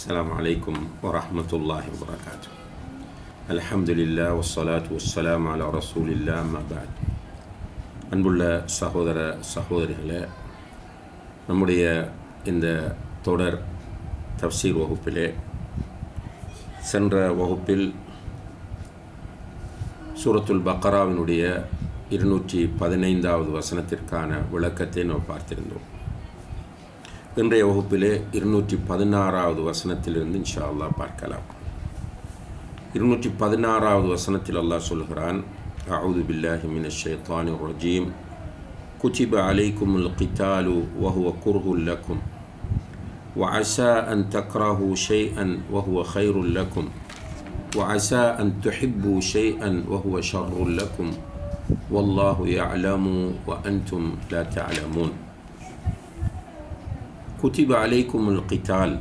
السلام عليكم ورحمة الله وبركاته الحمد لله والصلاة والسلام على رسول الله ما بعد அன்புள்ள சகோதர சகோதரிகளே நம்முடைய இந்த தொடர் தப்சீர் வகுப்பிலே சென்ற வகுப்பில் சூரத்துல் பக்கராவினுடைய இருநூற்றி பதினைந்தாவது வசனத்திற்கான விளக்கத்தை நாம் பார்த்திருந்தோம் இன்றைய வகுப்பிலே இருநூற்றி பதினாறாவது வசனத்திலிருந்து இன்ஷா அல்லாஹ் பார்க்கலாம் இருநூற்றி பதினாறாவது வசனத்தில் அல்லாஹ் சொல்கிறான் அவுது பில்லாஹி மின ஷைத்தானி ரஜீம் குச்சிப அலைக்கும் القتال وهو كره لكم وعسى أن تكرهوا شيئا وهو خير لكم وعسى أن تحبوا شيئا وهو شر لكم والله يعلم وأنتم لا تعلمون குத்திப அலைக்குமுல் கித்தால்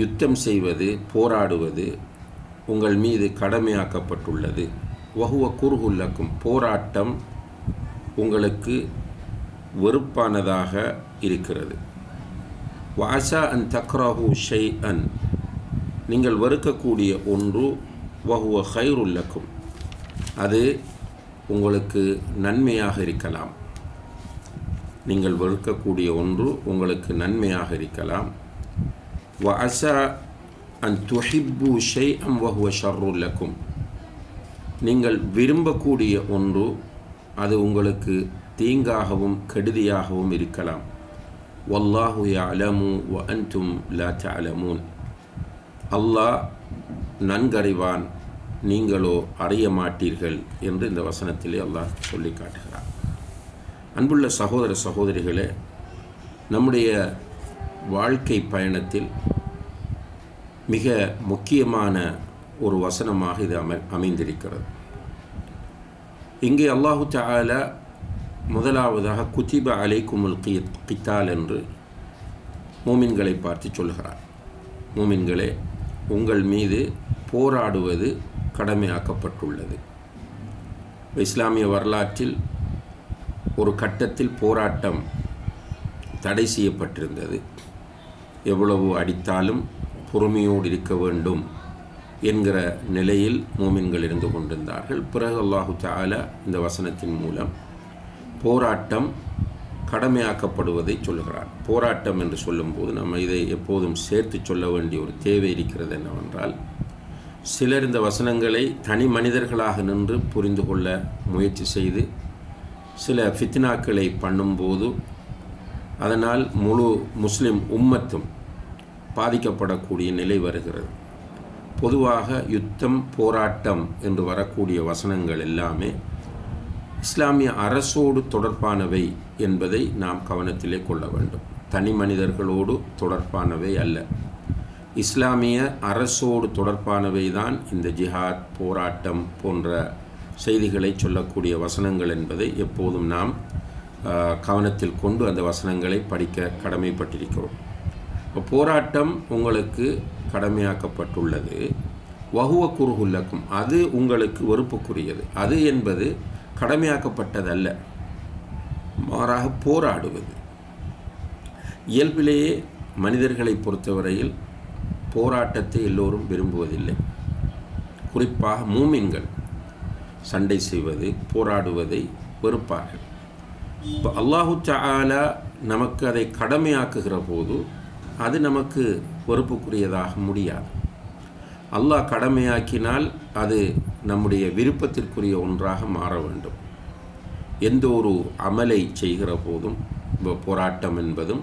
யுத்தம் செய்வது போராடுவது உங்கள் மீது கடமையாக்கப்பட்டுள்ளது. வகுவ குறுகுல்லக்கும் போராட்டம் உங்களுக்கு வெறுப்பானதாக இருக்கிறது. வாசா அன் தக்ராஹு ஷை அன் நீங்கள் வெறுக்கக்கூடிய ஒன்று வகுவ ஹைருல்லக்கும் அது உங்களுக்கு நன்மையாக இருக்கலாம். நீங்கள் வெறுக்கக்கூடிய ஒன்று உங்களுக்கு நன்மையாக இருக்கலாம். வ அசா அன் துஹிப்பு ஷெய் அம் வஹுவ ஷர்ருல்லக்கும் நீங்கள் விரும்பக்கூடிய ஒன்று அது உங்களுக்கு தீங்காகவும் கெடுதியாகவும் இருக்கலாம். வல்லாஹு அலமு வ அன்தும் லா அலமூன் அல்லாஹ் நன்கறிவான் நீங்களோ அறிய மாட்டீர்கள் என்று இந்த வசனத்திலே அல்லாஹ் சொல்லி காட்டுகிறார் அன்புள்ள சகோதர சகோதரிகளே நம்முடைய வாழ்க்கை பயணத்தில் மிக முக்கியமான ஒரு வசனமாக இது அமை அமைந்திருக்கிறது. இங்கே அல்லாஹு தால முதலாவதாக குத்திப அலைக்குமுல் கி கித்தால் என்று மூமின்களை பார்த்து சொல்கிறார். மூமின்களே உங்கள் மீது போராடுவது கடமையாக்கப்பட்டுள்ளது. இஸ்லாமிய வரலாற்றில் ஒரு கட்டத்தில் போராட்டம் தடை செய்யப்பட்டிருந்தது. எவ்வளவு அடித்தாலும் பொறுமையோடு இருக்க வேண்டும் என்கிற நிலையில் மூமின்கள் இருந்து கொண்டிருந்தார்கள். பிறகு அல்லாஹு தாலா இந்த வசனத்தின் மூலம் போராட்டம் கடமையாக்கப்படுவதை சொல்கிறார். போராட்டம் என்று சொல்லும்போது நம்ம இதை எப்போதும் சேர்த்து சொல்ல வேண்டிய ஒரு தேவை இருக்கிறது என்னவென்றால் சிலர் இந்த வசனங்களை தனி மனிதர்களாக நின்று புரிந்து கொள்ள முயற்சி செய்து சில ஃபித்னாக்களை பண்ணும்போது அதனால் முழு முஸ்லிம் உம்மத்தும் பாதிக்கப்படக்கூடிய நிலை வருகிறது. பொதுவாக யுத்தம் போராட்டம் என்று வரக்கூடிய வசனங்கள் எல்லாமே இஸ்லாமிய அரசோடு தொடர்பானவை என்பதை நாம் கவனத்திலே கொள்ள வேண்டும். தனி மனிதர்களோடு தொடர்பானவை அல்ல. இஸ்லாமிய அரசோடு தொடர்பானவை தான் இந்த ஜிஹாத் போராட்டம் போன்ற செய்திகளை சொல்லக்கூடிய வசனங்கள் என்பதை எப்போதும் நாம் கவனத்தில் கொண்டு அந்த வசனங்களை படிக்க கடமைப்பட்டிருக்கிறோம். இப்போ போராட்டம் உங்களுக்கு கடமையாக்கப்பட்டுள்ளது. வகுவ குறுகுல்லக்கும் அது உங்களுக்கு வெறுப்புக்குரியது. அது என்பது கடமையாக்கப்பட்டதல்ல. மாறாக போராடுவது. இயல்பிலேயே மனிதர்களை பொறுத்தவரையில் போராட்டத்தை எல்லோரும் விரும்புவதில்லை. குறிப்பாக மூமின்கள். சண்டை செய்வது போராடுவதை வெறுப்பார்கள். இப்போ அல்லாஹு சாலா நமக்கு அதை கடமையாக்குகிற போது அது நமக்கு பொறுப்புக்குரியதாக முடியாது. அல்லாஹ் கடமையாக்கினால் அது நம்முடைய விருப்பத்திற்குரிய ஒன்றாக மாற வேண்டும். எந்த ஒரு அமலை செய்கிற போதும் இப்போ போராட்டம் என்பதும்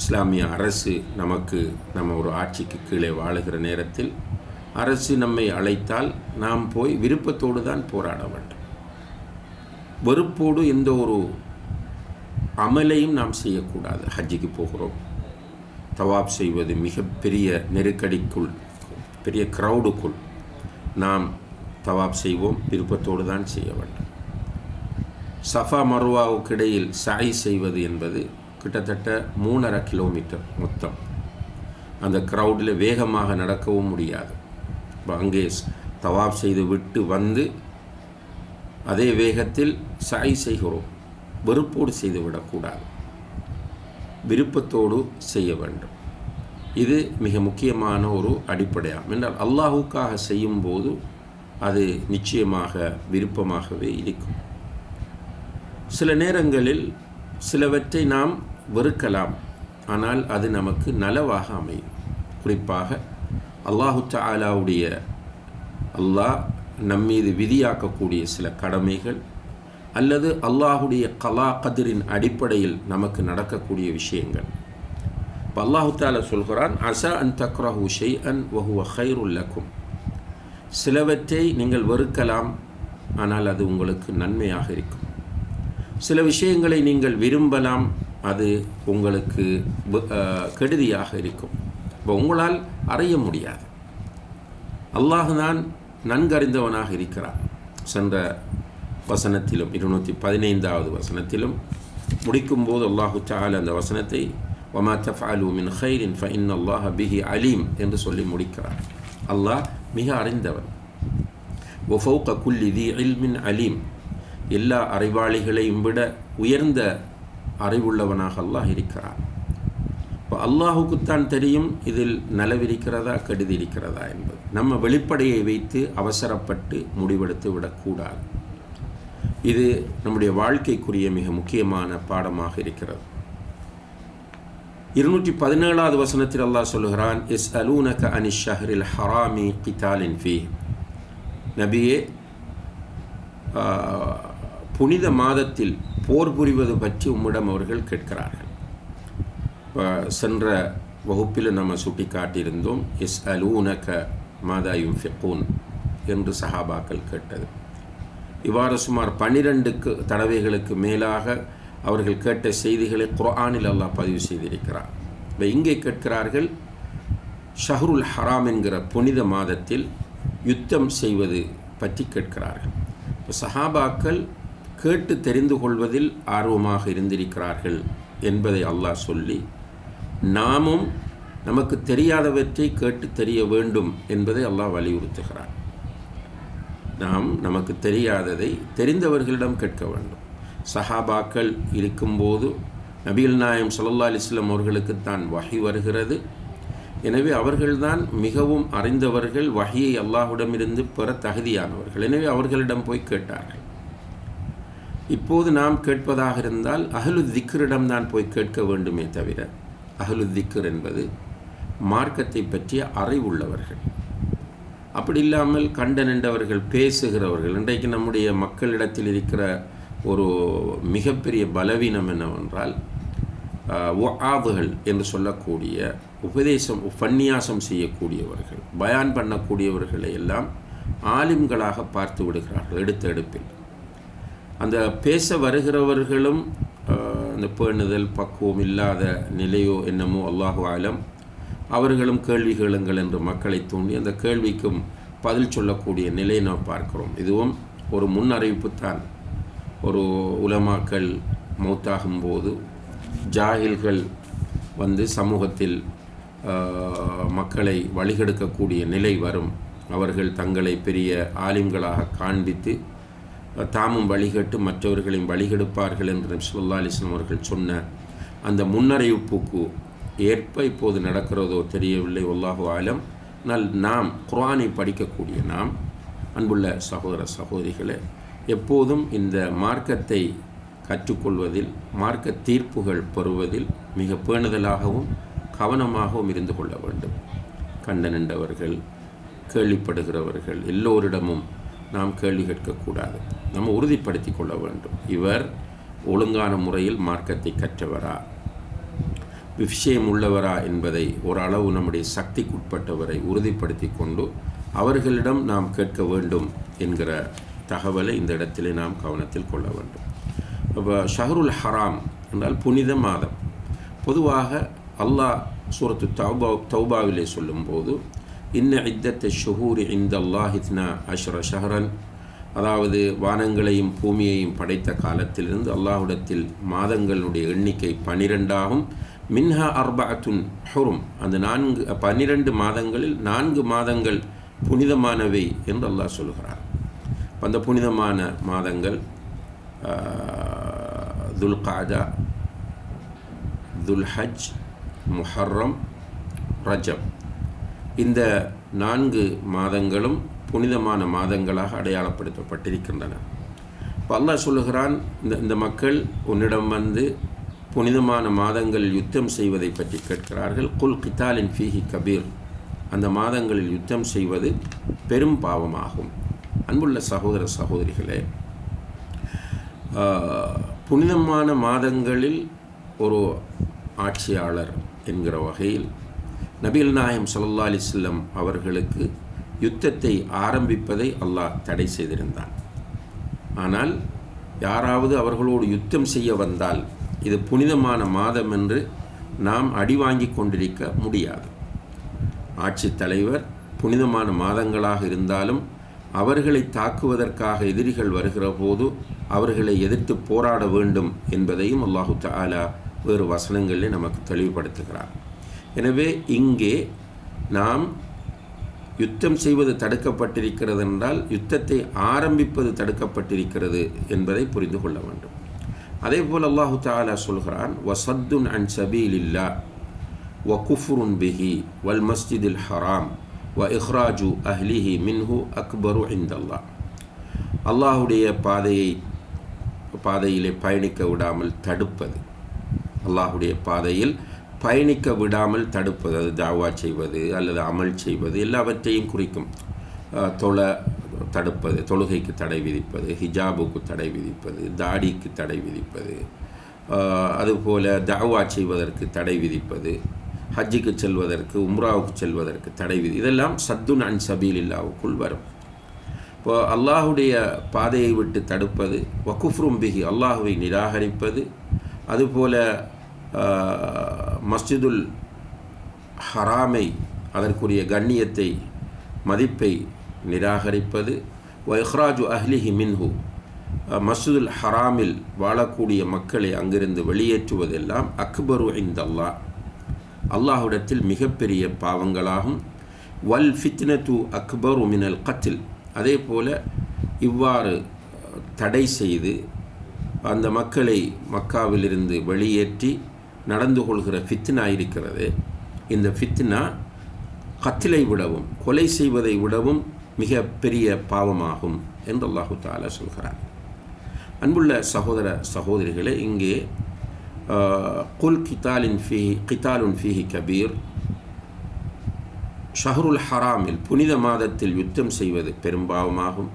இஸ்லாமிய அரசு நமக்கு நம்ம ஒரு ஆட்சிக்கு கீழே வாழுகிற நேரத்தில் அரசு நம்மை அழைத்தால் நாம் போய் விருப்பத்தோடு தான் போராட வேண்டும். வெறுப்போடு எந்த ஒரு அமலையும் நாம் செய்யக்கூடாது. ஹஜ்ஜிக்கு போகிறோம். தவாப் செய்வது மிகப்பெரிய நெருக்கடிக்குள் பெரிய க்ரௌடுக்குள் நாம் தவாப் செய்வோம் விருப்பத்தோடு தான் செய்ய வேண்டும். சஃபா மருவாவுக்கு இடையில் சாய் செய்வது என்பது கிட்டத்தட்ட மூணரை கிலோமீட்டர் மொத்தம். அந்த க்ரௌடில் வேகமாக நடக்கவும் முடியாது. அங்கே தவாப் செய்து விட்டு வந்து அதே வேகத்தில் சாய் செய்கிறோம். வெறுப்போடு செய்து விடக்கூடாது. விருப்பத்தோடு செய்ய வேண்டும். இது மிக முக்கியமான ஒரு அடிப்படையாகும் என்றால் அல்லாஹுக்காக செய்யும்போது அது நிச்சயமாக விருப்பமாகவே இருக்கும். சில நேரங்களில் சிலவற்றை நாம் வெறுக்கலாம். ஆனால் அது நமக்கு நலவாக அமையும். குறிப்பாக அல்லாஹு தாலாவுடைய அல்லாஹ் நம்மீது விதியாக்கக்கூடிய சில கடமைகள் அல்லது அல்லாஹுடைய கலா கதிரின் அடிப்படையில் நமக்கு நடக்கக்கூடிய விஷயங்கள். இப்போ அல்லாஹு தாலா சொல்கிறான் அசா அன் தக்ரஹு ஷெய் அன் வஹுவ ஹைருல்லக்கும் சிலவற்றை நீங்கள் வெறுக்கலாம் ஆனால் அது உங்களுக்கு நன்மையாக இருக்கும். சில விஷயங்களை நீங்கள் விரும்பலாம் அது உங்களுக்கு கெடுதியாக இருக்கும். இப்போ உங்களால் அறிய முடியாது. அல்லாஹ் தான் நன்கறிந்தவனாக இருக்கிறான். சென்ற வசனத்திலும் இருநூற்றி பதினைந்தாவது வசனத்திலும் முடிக்கும்போது அல்லாஹு சால் அந்த வசனத்தை ஒமா தஃபாலு மின் ஹைரின் ஃபைன் அல்லாஹ் பிஹி அலீம் என்று சொல்லி முடிக்கிறார். அல்லாஹ் மிக அறிந்தவன். ஒஃபௌக குல்லி தி இல்மின் அலீம் எல்லா அறிவாளிகளையும் விட உயர்ந்த அறிவுள்ளவனாக அல்லாஹ் இருக்கிறான். இப்போ அல்லாஹுக்குத்தான் தெரியும் இதில் நலவிருக்கிறதா கெடுதி இருக்கிறதா என்பது. நம்ம வெளிப்படையை வைத்து அவசரப்பட்டு முடிவெடுத்து விடக்கூடாது. இது நம்முடைய வாழ்க்கைக்குரிய மிக முக்கியமான பாடமாக இருக்கிறது. இருநூற்றி பதினேழாவது வசனத்தில் அல்லாஹ் சொல்லுகிறான் எஸ் அலூனக அனி ஷஹரில் ஹராமி கிதாலின் ஃபி நபியே புனித மாதத்தில் போர் புரிவது பற்றி உம்மிடம் அவர்கள் கேட்கிறார்கள். சென்ற வகுப்பில் நம்ம சுட்டி காட்டியிருந்தோம் எஸ் அலூனக யூ ஃபிகூன் என்று சஹாபாக்கள் கேட்டது. இவ்வாறு சுமார் பன்னிரெண்டுக்கு தடவைகளுக்கு மேலாக அவர்கள் கேட்ட செய்திகளை குர்ஆனில் அல்லாஹ் பதிவு செய்திருக்கிறார் இப்போ இங்கே கேட்கிறார்கள் ஷஹருல் ஹராம் என்கிற புனித மாதத்தில் யுத்தம் செய்வது பற்றி கேட்கிறார்கள். இப்போ சஹாபாக்கள் கேட்டு தெரிந்து கொள்வதில் ஆர்வமாக இருந்திருக்கிறார்கள் என்பதை அல்லாஹ் சொல்லி நாமும் நமக்கு தெரியாதவற்றை கேட்டு தெரிய வேண்டும் என்பதை அல்லாஹ் வலியுறுத்துகிறார் நாம் நமக்கு தெரியாததை தெரிந்தவர்களிடம் கேட்க வேண்டும். சஹாபாக்கள் இருக்கும்போது நபிகள் நாயம் சல்லா அலிஸ்லாம் அவர்களுக்குத்தான் வகை வருகிறது. எனவே அவர்கள்தான் மிகவும் அறிந்தவர்கள் வகையை அல்லாஹுடமிருந்து பெற தகுதியானவர்கள். எனவே அவர்களிடம் போய் கேட்டார்கள். இப்போது நாம் கேட்பதாக இருந்தால் அகலு திக்கரிடம் தான் போய் கேட்க வேண்டுமே தவிர அகலுதிக்கர் என்பது மார்க்கத்தை பற்றிய அறிவுள்ளவர்கள். அப்படி இல்லாமல் கண்ட நின்றவர்கள் பேசுகிறவர்கள் இன்றைக்கு நம்முடைய மக்களிடத்தில் இருக்கிற ஒரு மிகப்பெரிய பலவீனம் என்னவென்றால் ஆவுகள் என்று சொல்லக்கூடிய உபதேசம் உபன்யாசம் செய்யக்கூடியவர்கள் பயான் பண்ணக்கூடியவர்களை எல்லாம் ஆலிம்களாக பார்த்து விடுகிறார்கள் எடுத்த எடுப்பில். அந்த பேச வருகிறவர்களும் அந்த பேணுதல் பக்குவம் இல்லாத நிலையோ என்னமோ அல்லாஹு ஆலம் அவர்களும் கேள்வி கேளுங்கள் என்று மக்களை தூண்டி அந்த கேள்விக்கும் பதில் சொல்லக்கூடிய நிலையை நாம் பார்க்கிறோம். இதுவும் ஒரு முன் அறிவிப்புத்தான் ஒரு உலமாக்கள் மௌத்தாகும் போது ஜாகில்கள் வந்து சமூகத்தில் மக்களை வழிகெடுக்கக்கூடிய நிலை வரும். அவர்கள் தங்களை பெரிய ஆலிம்களாக காண்பித்து தாமும் வழிகட்டு மற்றவர்களையும் வழிகெடுப்பார்கள் என்று நபிசுல்லா அலிஸ்லாம் அவர்கள் சொன்ன அந்த முன்னறிவிப்புக்கு ஏற்ப இப்போது நடக்கிறதோ தெரியவில்லை ஒல்லாஹு ஆலம். ஆனால் நாம் குரானை படிக்கக்கூடிய நாம் அன்புள்ள சகோதர சகோதரிகளே எப்போதும் இந்த மார்க்கத்தை கற்றுக்கொள்வதில் மார்க்க தீர்ப்புகள் பெறுவதில் மிக பேணுதலாகவும் கவனமாகவும் இருந்து கொள்ள வேண்டும். கண்டனண்டவர்கள் கேள்விப்படுகிறவர்கள் எல்லோரிடமும் நாம் கேள்வி கேட்கக்கூடாது. நம்ம உறுதிப்படுத்தி கொள்ள வேண்டும். இவர் ஒழுங்கான முறையில் மார்க்கத்தை கற்றவரா? விஷயம் உள்ளவரா என்பதை ஓரளவு நம்முடைய சக்திக்குட்பட்டவரை உறுதிப்படுத்தி கொண்டு அவர்களிடம் நாம் கேட்க வேண்டும் என்கிற தகவலை இந்த இடத்திலே நாம் கவனத்தில் கொள்ள வேண்டும். இப்போ ஷஹருல் ஹராம் என்றால் புனித மாதம். பொதுவாக அல்லாஹ் சூரத்து தௌபா தௌபாவிலே சொல்லும்போது இன்ன இத்தத்த ஷுஹூரி இந்த அல்லாஹித்னா அஷ்ர ஷஹரன். அதாவது வானங்களையும் பூமியையும் படைத்த காலத்திலிருந்து அல்லாஹுடத்தில் மாதங்களுடைய எண்ணிக்கை பனிரெண்டாகும். மின்ஹா அர்பாத்துன் ஹுரும். அந்த நான்கு பன்னிரண்டு மாதங்களில் நான்கு மாதங்கள் புனிதமானவை என்று அல்லாஹ் சொல்கிறார் அந்த புனிதமான மாதங்கள் துல்காஜா துல்ஹஜ் முஹர்ரம் ரஜம் இந்த நான்கு மாதங்களும் புனிதமான மாதங்களாக அடையாளப்படுத்தப்பட்டிருக்கின்றன. இப்போ அல்லாஹ் சொல்லுகிறான் இந்த இந்த மக்கள் உன்னிடம் வந்து புனிதமான மாதங்களில் யுத்தம் செய்வதை பற்றி கேட்கிறார்கள். குல் கித்தாலின் ஃபீஹி கபீர். அந்த மாதங்களில் யுத்தம் செய்வது பெரும் பாவமாகும். அன்புள்ள சகோதர சகோதரிகளே புனிதமான மாதங்களில் ஒரு ஆட்சியாளர் என்கிற வகையில் நபீல் நாயம் சல்லா அலிஸ்லம் அவர்களுக்கு யுத்தத்தை ஆரம்பிப்பதை அல்லாஹ் தடை செய்திருந்தான். ஆனால் யாராவது அவர்களோடு யுத்தம் செய்ய வந்தால் இது புனிதமான மாதம் என்று நாம் அடி வாங்கி கொண்டிருக்க முடியாது. ஆட்சித் தலைவர் புனிதமான மாதங்களாக இருந்தாலும் அவர்களை தாக்குவதற்காக எதிரிகள் வருகிற போது அவர்களை எதிர்த்து போராட வேண்டும் என்பதையும் அல்லாஹு தாலா வேறு வசனங்களில் நமக்கு தெளிவுபடுத்துகிறார் எனவே இங்கே நாம் யுத்தம் செய்வது தடுக்கப்பட்டிருக்கிறது என்றால் யுத்தத்தை ஆரம்பிப்பது தடுக்கப்பட்டிருக்கிறது என்பதை புரிந்து கொள்ள வேண்டும். அதே போல் அல்லாஹு தாலா சொல்கிறான் வசத்துன் அன் சபீலில்லா வ குஃபுருன் பிஹி வல் மஸ்ஜிதில் ஹராம் வ இஹ்ராஜு அஹ்லிஹி மின்ஹு அக்பரு இந்தல்லா அல்லாஹுடைய பாதையை பாதையிலே பயணிக்க விடாமல் தடுப்பது அல்லாஹுடைய பாதையில் பயணிக்க விடாமல் தடுப்பது அது தாவா செய்வது அல்லது அமல் செய்வது எல்லாவற்றையும் குறிக்கும். தொலை தடுப்பது தொழுகைக்கு தடை விதிப்பது ஹிஜாபுக்கு தடை விதிப்பது தாடிக்கு தடை விதிப்பது அதுபோல் தாவா செய்வதற்கு தடை விதிப்பது ஹஜ்ஜுக்கு செல்வதற்கு உம்ராவுக்கு செல்வதற்கு தடை விதி இதெல்லாம் சத்துன் அன் சபீலில்லாவுக்குள் வரும். இப்போ அல்லாஹுடைய பாதையை விட்டு தடுப்பது வக்குஃப்ரும் பிஹி அல்லாஹுவை நிராகரிப்பது அதுபோல மஸ்ஜிதுல் ஹராமை அதற்குரிய கண்ணியத்தை மதிப்பை நிராகரிப்பது வைஹ்ராஜு அஹ்லிஹி மின்ஹு. அஹ், மஸ்ஜிதுல் ஹராமில் வாழக்கூடிய மக்களை அங்கிருந்து வெளியேற்றுவதெல்லாம் அக்பரு இந்தல்லா. அல்லாஹுடத்தில் மிகப்பெரிய பாவங்களாகும். வல் ஃபித்னத்து அக்பரு மினல் கத்தில் அதே போல இவ்வாறு தடை செய்து அந்த மக்களை மக்காவிலிருந்து வெளியேற்றி நடந்து கொள்கிற ஃபித்னா இருக்கிறது. இந்த ஃபித்னா கத்திலை விடவும் கொலை செய்வதை விடவும் மிக பெரிய பாவமாகும் என்று அல்லாஹு தாலா சொல்கிறார் அன்புள்ள சகோதர சகோதரிகளே இங்கே ஆஹ், குல் கிதாலின் ஃபிஹி கிதாலுன் ஃபீஹி கபீர் ஷஹருல் ஹராமில் புனித மாதத்தில் யுத்தம் செய்வது பெரும்பாவமாகும்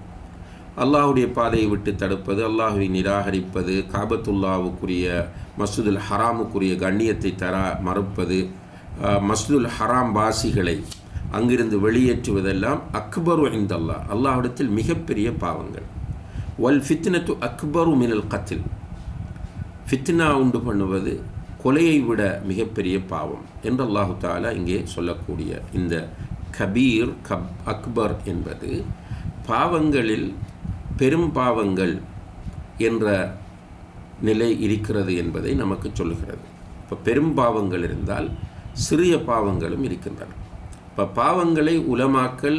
அல்லாஹுடைய பாதையை விட்டு தடுப்பது அல்லாஹுவை நிராகரிப்பது காபத்துல்லாவுக்குரிய மஸ்ஜிதுல் ஹராமுக்குரிய கண்ணியத்தை தர மறுப்பது அஹ், மஸ்ஜிதுல் ஹராம் வாசிகளை அங்கிருந்து வெளியேற்றுவதெல்லாம் அக்பரு இந்தல்லா அல்லாஹிடத்தில் மிகப்பெரிய பாவங்கள். வல் ஃபித்னத்து அக்பரு மினல் கத்தில் ஃபித்னா உண்டு பண்ணுவது கொலையை விட மிகப்பெரிய பாவம் என்று அல்லாஹு தாலா இங்கே சொல்லக்கூடிய இந்த கபீர் கப் அக்பர் என்பது பாவங்களில் பெரும் பாவங்கள் என்ற நிலை இருக்கிறது என்பதை நமக்கு சொல்லுகிறது இப்போ பெரும் பாவங்கள் இருந்தால் சிறிய பாவங்களும் இருக்கின்றன இப்போ பாவங்களை உலமாக்கல்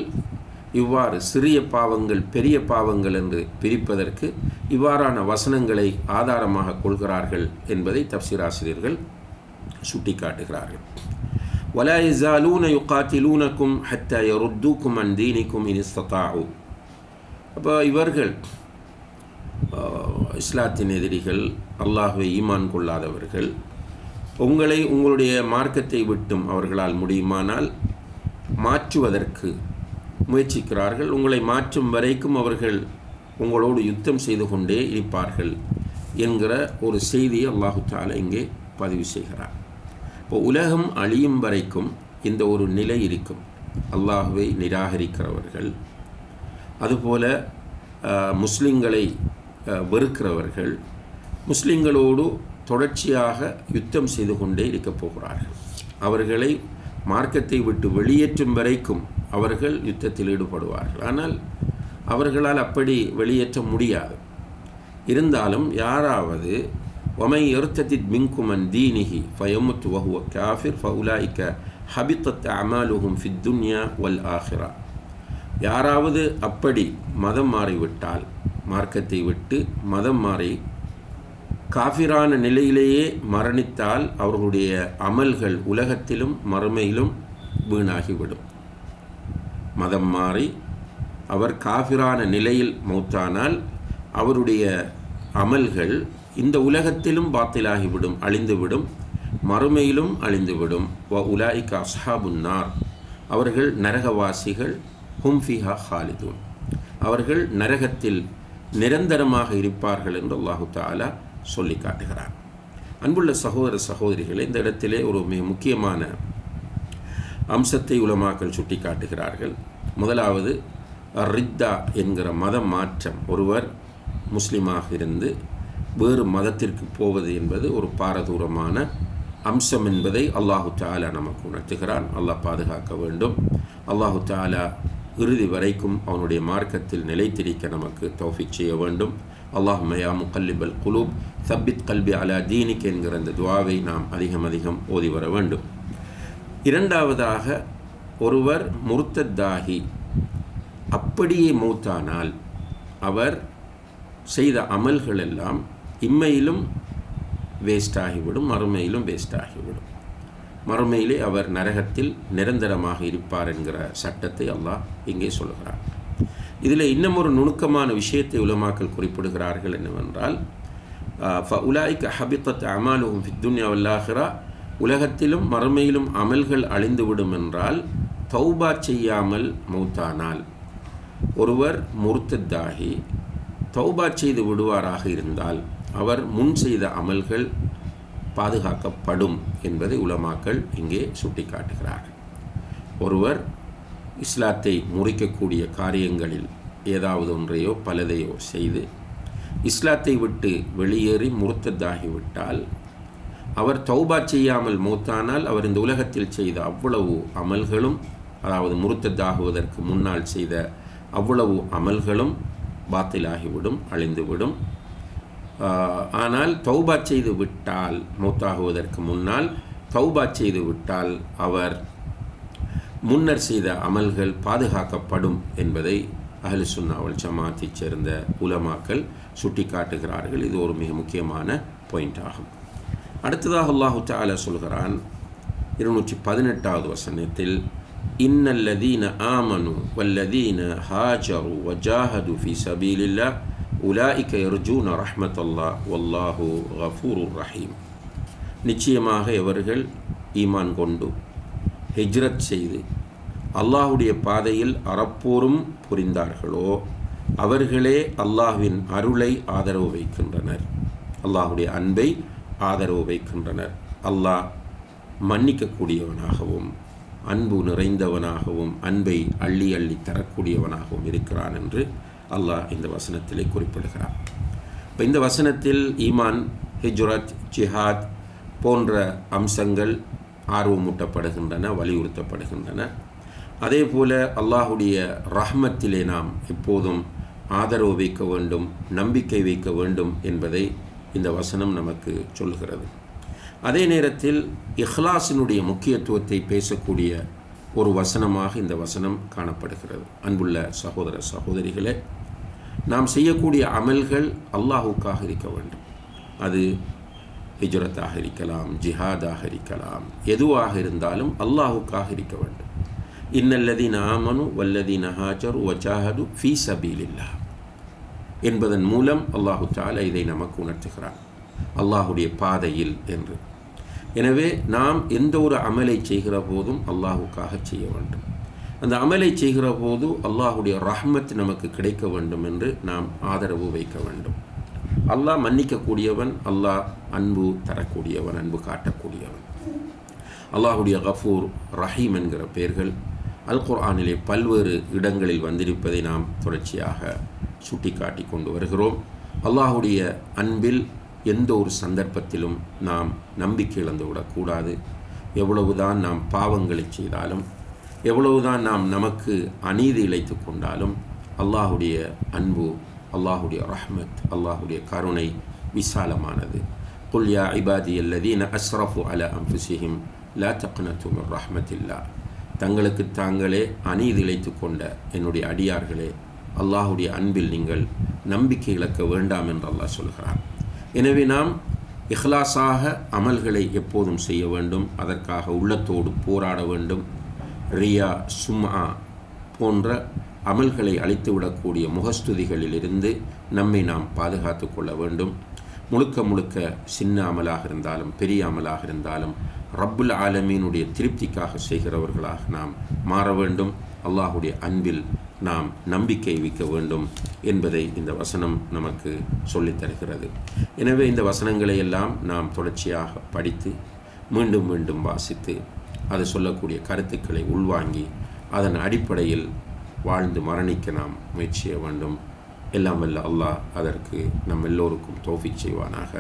இவ்வாறு சிறிய பாவங்கள் பெரிய பாவங்கள் என்று பிரிப்பதற்கு இவ்வாறான வசனங்களை ஆதாரமாக கொள்கிறார்கள் என்பதை தப்சீராசிரியர்கள் சுட்டிக்காட்டுகிறார்கள் ولا يزالون يقاتلونكم حتى يردوكم عن دينكم إن استطاعوا அப்போ இவர்கள் ஆஹ், இஸ்லாத்தின் எதிரிகள் அல்லாஹுவை ஈமான் கொள்ளாதவர்கள் உங்களை உங்களுடைய மார்க்கத்தை விட்டும் அவர்களால் முடியுமானால் மாற்றுவதற்கு முயற்சிக்கிறார்கள். உங்களை மாற்றும் வரைக்கும் அவர்கள் உங்களோடு யுத்தம் செய்து கொண்டே இருப்பார்கள் என்கிற ஒரு செய்தியை அல்லாஹு தாலா இங்கே பதிவு செய்கிறார். இப்போ உலகம் அழியும் வரைக்கும் இந்த ஒரு நிலை இருக்கும். அல்லாஹுவை நிராகரிக்கிறவர்கள் அதுபோல முஸ்லிம்களை வெறுக்கிறவர்கள் முஸ்லிம்களோடு தொடர்ச்சியாக யுத்தம் செய்து கொண்டே இருக்கப் போகிறார்கள். அவர்களை மார்க்கத்தை விட்டு வெளியேற்றும் வரைக்கும் அவர்கள் யுத்தத்தில் ஈடுபடுவார்கள். ஆனால் அவர்களால் அப்படி வெளியேற்ற முடியாது. இருந்தாலும் யாராவது ஒமை எருத்தத்தித் மின்குமன் தீனிஹி ஃபயமுத் வஹுவ காஃபிர் ஃபவுலாய்க்க ஹபித்தத் அமாலுகும் ஃபித்துன்யா வல் ஆஹிரா. யாராவது அப்படி மதம் மாறிவிட்டால் மார்க்கத்தை விட்டு மதம் மாறி காஃபிரான நிலையிலேயே மரணித்தால் அவர்களுடைய அமல்கள் உலகத்திலும் மறுமையிலும் வீணாகிவிடும். மதம் மாறி அவர் காபிரான நிலையில் மௌத்தானால் அவருடைய அமல்கள் இந்த உலகத்திலும் பாத்திலாகிவிடும் அழிந்துவிடும் மறுமையிலும் அழிந்துவிடும். வ உலாய்க அஸ்ஹாபுன்னார் அவர்கள் நரகவாசிகள் ஹும்ஃபிஹா ஹாலிதூன். அவர்கள் நரகத்தில் நிரந்தரமாக இருப்பார்கள் என்று அல்லாஹு தாலா சொல்லி காட்டுகிறார் அன்புள்ள சகோதர சகோதரிகளை இந்த இடத்திலே ஒரு மிக முக்கியமான அம்சத்தை உலமாக்கள் சுட்டி காட்டுகிறார்கள். முதலாவது ரித்தா என்கிற மத மாற்றம். ஒருவர் முஸ்லீமாக இருந்து வேறு மதத்திற்கு போவது என்பது ஒரு பாரதூரமான அம்சம் என்பதை அல்லாஹு தாலா நமக்கு உணர்த்துகிறான். அல்லாஹ் பாதுகாக்க வேண்டும். அல்லாஹு தாலா இறுதி வரைக்கும் அவனுடைய மார்க்கத்தில் நிலைத்திருக்க நமக்கு தௌஃபிக் செய்ய வேண்டும். அல்லாஹ் மயா முகல்லிபல் குலூப் சப்பித் கல்பி அலா தீனிக் என்கிற அந்த துவாவை நாம் அதிகம் அதிகம் ஓதி வர வேண்டும். இரண்டாவதாக ஒருவர் முர்த்தத்தாகி அப்படியே மூத்தானால் அவர் செய்த அமல்கள் எல்லாம் இம்மையிலும் வேஸ்ட் ஆகிவிடும் மறுமையிலும் வேஸ்ட் ஆகிவிடும். மறுமையிலே அவர் நரகத்தில் நிரந்தரமாக இருப்பார் என்கிற சட்டத்தை அல்லாஹ் இங்கே சொல்கிறார் இதில் இன்னும் ஒரு நுணுக்கமான விஷயத்தை உலமாக்கல் குறிப்பிடுகிறார்கள் என்னவென்றால் உலாய்க்கு ஹபித்தத் அமாலுகும் ஃபித்துன்யா வல்லாஹிரா உலகத்திலும் மறுமையிலும் அமல்கள் அழிந்துவிடும் என்றால் தௌபா செய்யாமல் மௌத்தானால் ஒருவர் முர்த்தத்தாகி தௌபா செய்து விடுவாராக இருந்தால் அவர் முன் செய்த அமல்கள் பாதுகாக்கப்படும் என்பதை உலமாக்கள் இங்கே சுட்டிக்காட்டுகிறார்கள். ஒருவர் இஸ்லாத்தை முறிக்கக்கூடிய காரியங்களில் ஏதாவது ஒன்றையோ பலதையோ செய்து இஸ்லாத்தை விட்டு வெளியேறி முறுத்ததாகிவிட்டால் அவர் தௌபா செய்யாமல் மூத்தானால் அவர் இந்த உலகத்தில் செய்த அவ்வளவு அமல்களும் அதாவது முறுத்ததாகுவதற்கு முன்னால் செய்த அவ்வளவு அமல்களும் பாத்திலாகிவிடும் அழிந்துவிடும். ஆனால் தௌபா செய்து விட்டால் மூத்தாகுவதற்கு முன்னால் தௌபா செய்து விட்டால் அவர் முன்னர் செய்த அமல்கள் பாதுகாக்கப்படும் என்பதை அஹல் சுன்னாவல் ஜமாத்தைச் சேர்ந்த உலமாக்கள் சுட்டி காட்டுகிறார்கள் இது ஒரு மிக முக்கியமான பாயிண்ட் ஆகும். அடுத்ததாக அல்லாஹு தாலா சொல்கிறான் இருநூற்றி பதினெட்டாவது வசனத்தில் இன்னல்லதீன ஆமனு வல்லதீன ஹாஜரு வஜாஹது ஃபி சபீலில்லா உலாயிக்க எர்ஜூன ரஹ்மத்தல்லா வல்லாஹு கஃபூரு ரஹீம். நிச்சயமாக எவர்கள் ஈமான் கொண்டு ஹிஜ்ரத் செய்து அல்லாஹுடைய பாதையில் அறப்போரும் புரிந்தார்களோ அவர்களே அல்லாஹ்வின் அருளை ஆதரவு வைக்கின்றனர். அல்லாஹுடைய அன்பை ஆதரவு வைக்கின்றனர். அல்லாஹ் மன்னிக்கக்கூடியவனாகவும் அன்பு நிறைந்தவனாகவும் அன்பை அள்ளி அள்ளி தரக்கூடியவனாகவும் இருக்கிறான் என்று அல்லாஹ் இந்த வசனத்திலே குறிப்பிடுகிறார் இப்போ இந்த வசனத்தில் ஈமான் ஹிஜ்ரத் ஜிஹாத் போன்ற அம்சங்கள் ஆர்வமூட்டப்படுகின்றன வலியுறுத்தப்படுகின்றன. அதே போல அல்லாஹுடைய ரஹ்மத்திலே நாம் எப்போதும் ஆதரவு வைக்க வேண்டும் நம்பிக்கை வைக்க வேண்டும் என்பதை இந்த வசனம் நமக்கு சொல்கிறது அதே நேரத்தில் இஹ்லாஸினுடைய முக்கியத்துவத்தை பேசக்கூடிய ஒரு வசனமாக இந்த வசனம் காணப்படுகிறது. அன்புள்ள சகோதர சகோதரிகளே நாம் செய்யக்கூடிய அமல்கள் அல்லாஹுக்காக இருக்க வேண்டும். அது ஹிஜ்ரத்தாக இருக்கலாம் ஜிஹாதாக இருக்கலாம் எதுவாக இருந்தாலும் அல்லாஹுக்காக இருக்க வேண்டும். இன்னல்லதீன் ஆமனு வல்லதீன் ஹாஜர் வஜாஹது ஃபி சபீலில்லா என்பதன் மூலம் அல்லாஹு தாலா இதை நமக்கு உணர்த்துகிறான். அல்லாஹுடைய பாதையில் என்று. எனவே நாம் எந்த ஒரு அமலை செய்கிற போதும் அல்லாஹுக்காக செய்ய வேண்டும். அந்த அமலை செய்கிற போது அல்லாஹுடைய ரஹ்மத் நமக்கு கிடைக்க வேண்டும் என்று நாம் ஆதரவு வைக்க வேண்டும். அல்லாஹ் மன்னிக்கக்கூடியவன் அல்லாஹ் அன்பு தரக்கூடியவன் அன்பு காட்டக்கூடியவன். அல்லாஹுடைய கஃபூர் ரஹீம் என்கிற பெயர்கள் அல் குர்ஆனிலே பல்வேறு இடங்களில் வந்திருப்பதை நாம் தொடர்ச்சியாக சுட்டிக்காட்டி கொண்டு வருகிறோம். அல்லாஹுடைய அன்பில் எந்த ஒரு சந்தர்ப்பத்திலும் நாம் நம்பிக்கை இழந்து விடக்கூடாது எவ்வளவுதான் நாம் பாவங்களை செய்தாலும் எவ்வளவுதான் நாம் நமக்கு அநீதி இழைத்து கொண்டாலும் அல்லாஹுடைய அன்பு அல்லாஹுடைய ரஹ்மத் அல்லாஹுடைய கருணை விசாலமானது. குல் இபாதி அல்லதீன அஸ்ரஃபு அல அம்புசிஹிம் லா தக்னத்து ரஹ்மத்தில்லா தங்களுக்கு தாங்களே அநீதி இழைத்து கொண்ட என்னுடைய அடியார்களே அல்லாஹுடைய அன்பில் நீங்கள் நம்பிக்கை இழக்க வேண்டாம் என்று அல்லாஹ் சொல்கிறான். எனவே நாம் இஹ்லாஸாக அமல்களை எப்போதும் செய்ய வேண்டும் அதற்காக உள்ளத்தோடு போராட வேண்டும். ரியா சும்மா போன்ற அமல்களை அழித்துவிடக்கூடிய முகஸ்துதிகளிலிருந்து நம்மை நாம் பாதுகாத்து கொள்ள வேண்டும். முழுக்க முழுக்க சின்ன அமலாக இருந்தாலும் பெரிய அமலாக இருந்தாலும் ரப்புல் ஆலமீனுடைய திருப்திக்காக செய்கிறவர்களாக நாம் மாற வேண்டும். அல்லாஹுடைய அன்பில் நாம் நம்பிக்கை வைக்க வேண்டும் என்பதை இந்த வசனம் நமக்கு சொல்லித் தருகிறது எனவே இந்த வசனங்களை எல்லாம் நாம் தொடர்ச்சியாக படித்து மீண்டும் மீண்டும் வாசித்து அது சொல்லக்கூடிய கருத்துக்களை உள்வாங்கி அதன் அடிப்படையில் வாழ்ந்து மரணிக்க நாம் முயற்சி செய்ய வேண்டும் எல்லாம் வல்ல அல்லாஹ் அதற்கு நம் எல்லோருக்கும் தோஃபிக் செய்வானாக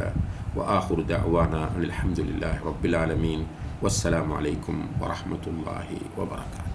وآخر دعوانا أن الحمد لله رب العالمين والسلام عليكم ورحمة الله وبركاته